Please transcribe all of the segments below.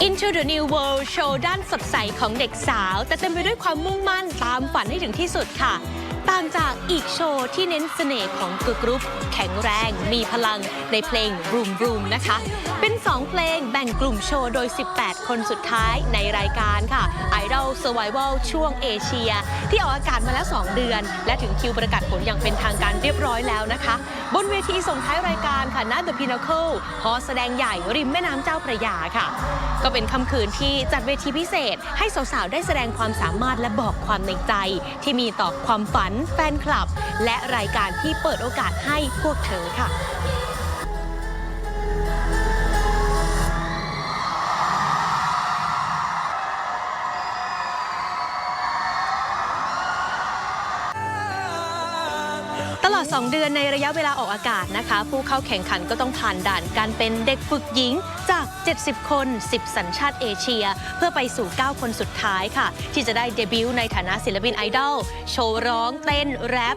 Into the New World โชว์ด้านสดใสของเด็กสาว แต่เต็มไปด้วยความมุ่งมั่นตามฝันให้ถึงที่สุดค่ะ ต่างจากอีกโชว์ที่เน้นเสน่ห์ของเกิร์ลกรุ๊ป แข็งแรง มีพลังในเพลง Room Room นะคะ เป็น 2 เพลงแบ่งกลุ่มโชว์โดย 18 คนสุดท้ายในรายการค่ะ Idol Survival ช่วงเอเชีย ที่ออกอากาศมาแล้ว 2 เดือน และถึงคิวประกาศผลอย่างเป็นทางการเรียบร้อยแล้วนะคะ บนเวทีส่งท้ายรายการค่ะณ The Pinnacle หอแสดงใหญ่ริมแม่น้ำเจ้าพระยาค่ะ ก็เป็นค่ำคืนที่จัดเวทีพิเศษ ให้สาวๆ ได้แสดงความสามารถและบอกความในใจ ที่มีต่อความฝันแฟนคลับ และรายการที่เปิดโอกาสให้พวกเธอค่ะ ลอด 2 เดือนในระยะเวลาออกอากาศนะคะ ผู้เข้าแข่งขันก็ต้องผ่านด่านการเป็นเด็กฝึกหญิงจาก 70 คน 10 สัญชาติเอเชีย เพื่อไปสู่ 9 คนสุดท้ายค่ะ ที่จะได้เดบิวต์ในฐานะศิลปินไอดอลโชว์ร้องเต้น แรป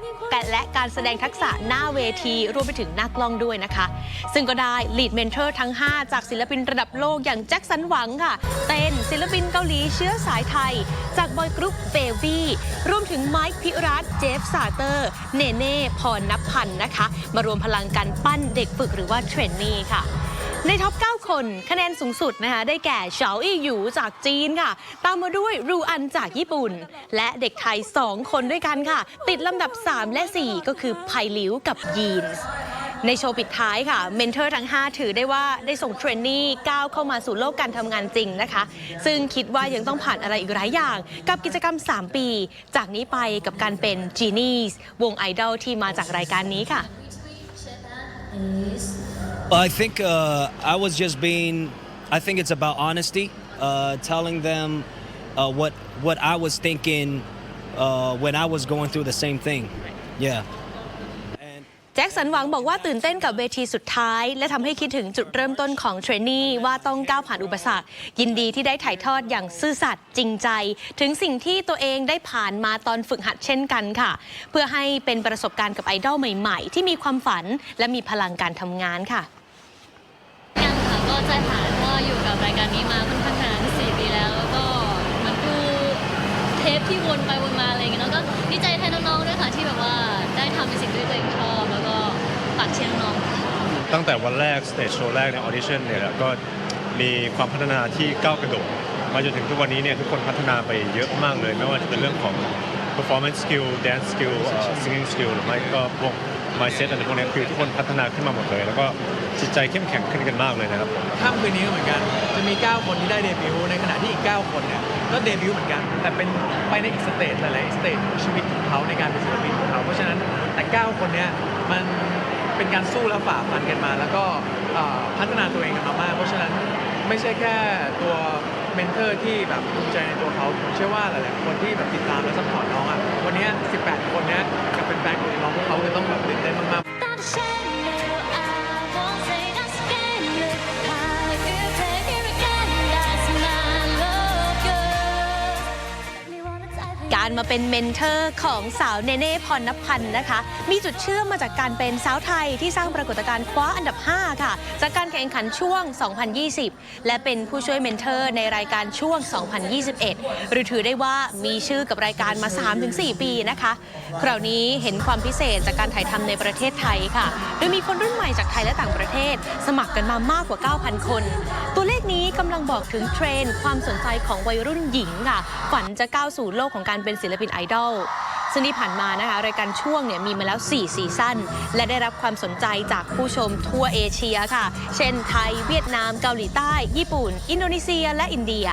และการแสดงทักษะหน้าเวที รวมไปถึงหน้ากล้องด้วยนะคะ ซึ่งก็ได้ลีดเมนเทอร์ทั้ง 5 จากศิลปินระดับโลกอย่างแจ็คสันหวังค่ะ เต้นศิลปินเกาหลีเชื้อสายไทย จากบอยกรุ๊ปเบบี้รวมถึงไมค์พิรัตเจฟซาเตอร์ เนเน่พรนับพันธ์นะคะ มารวมพลังกันปั้นเด็กฝึกหรือว่าเทรนนีค่ะในท็อป 9 คนคะแนนสูงสุดนะคะได้แก่เฉาอี้หยูจากจีนค่ะ ตามมาด้วยรูอันจากญี่ปุ่น และเด็กไทย 2 คนด้วยกันค่ะ ติดลำดับ 3 และ 4 ก็คือไพลิวกับยีนส์ ในโชว์ปิดท้ายค่ะ เมนเทอร์ทั้ง 5 ถือได้ว่าได้ส่งเทรนนี่ก้าวเข้ามาสู่โลกการทำงานจริงนะคะ ซึ่งคิดว่ายังต้องผ่านอะไรอีกหลายอย่าง กับกิจกรรม 3 ปี จากนี้ไปกับการเป็น Genies วงไอดอลที่มาจากรายการนี้ค่ะ I think uh, I was just being. I think it's about honesty, uh, telling them uh, what what I was thinking uh, when I was going through the same thing. Yeah. สันหวังบอกว่าตื่นเต้นกับเวทีสุดท้าย และทำให้คิดถึงจุดเริ่มต้นของเทรนนี่ว่าต้องก้าวผ่านอุปสรรค ยินดีที่ได้ถ่ายทอดอย่างซื่อสัตย์จริงใจ ถึงสิ่งที่ตัวเองได้ผ่านมาตอนฝึกหัดเช่นกันค่ะ เพื่อให้เป็นประสบการณ์กับไอดอลใหม่ ๆ ที่มีความฝันและมีพลังการทำงานค่ะยังค่ะก็ใจหายเพราะว่าอยู่กับรายการนี้มาค่อนข้างนานสี่ปีแล้วแล้วก็มือนดูเทปที่วนไปวนมาอะไรอย่างเงี้ยแล้วก็ดีใจแทนน้องๆด้วยค่ะที่แบบว่าได้ทำในสิ่งที่ตัวเองชอบ แล้วก็ฝากเชียร์น้องๆค่ะ ตั้งแต่วันแรกสเตจโชว์แรกในออดิชั่นเนี่ยก็มีความพัฒนาที่ก้าวกระโดดมาจนถึงทุกวันนี้เนี่ยทุกคนพัฒนาไปเยอะมากเลย ไม่ว่าจะเป็นเรื่องของ performance skill dance skill singing skill หรือไม่ก็พวก mindset อะไรพวกนี้คือทุกคนพัฒนาขึ้นมาหมดเลย แล้วก็จิตใจเข้มแข็งขึ้นกันมากเลยนะครับผมค่ำคืนนี้ก็เหมือนกันจะมี 9 คนที่ได้เดบิวต์ในขณะที่อีก 9 คนเนี่ยก็เดบิวต์เหมือนกัน แต่เป็นไปในอีกสเตจหลายๆสเตจของชีวิตของเขาในการเป็นศิลปินของเขาเพราะฉะนั้นแต่ 9 คนเนี้ยมัน เป็นการสู้และฝ่าฟันกันมา แล้วก็เอ่อพัฒนาตัวเองกันมามาก เพราะฉะนั้นไม่ใช่แค่ตัวเมนเทอร์ที่แบบภูมิใจในตัวเขาผมเชื่อว่าหลายๆคนที่แบบติดตามและซัพพอร์ตน้องอะวันเนี้ย18 คนเนี้ยกับเป็นแฟนของน้องพวกเขาจะต้องแบบตื่นเต้นมากๆ การมาเป็นเมนเทอร์ของสาวเนเน่พรณพันธ์นะคะ มีจุดเชื่อมมาจากการเป็นสาวไทยที่สร้างปรากฏการณ์คว้าอันดับ 5 ค่ะ จากการแข่งขันช่วง 2020 และเป็นผู้ช่วยเมนเทอร์ในรายการช่วง 2021 หรือถือได้ว่ามีชื่อกับรายการมา 3-4 ปีนะคะ คราวนี้เห็นความพิเศษจากการถ่ายทำในประเทศไทยค่ะ โดยมีคนรุ่นใหม่จากไทยและต่างประเทศ สมัครกันมามากกว่า 9,000 คน ตัวเลขนี้กำลังบอกถึงเทรนด์ความสนใจของวัยรุ่นหญิงค่ะ ฝันจะก้าวสู่โลกของการการเป็นศิลปินไอดอลซึ่งที่ผ่านมานะคะรายการช่วงเนี่ยมีมาแล้ว 4 ซีซั่น และได้รับความสนใจจากผู้ชมทั่วเอเชียค่ะ เช่นไทย เวียดนาม เกาหลีใต้ ญี่ปุ่น อินโดนีเซีย และอินเดีย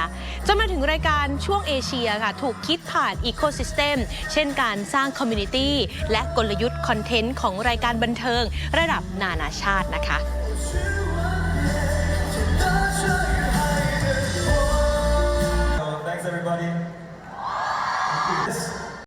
จนมาถึงรายการช่วงเอเชียค่ะ ถูกคิดผ่านอีโคซิสเต็มเช่นการสร้างคอมมูนิตี้และกลยุทธ์คอนเทนต์ของรายการบันเทิง ระดับนานาชาตินะคะ everybody.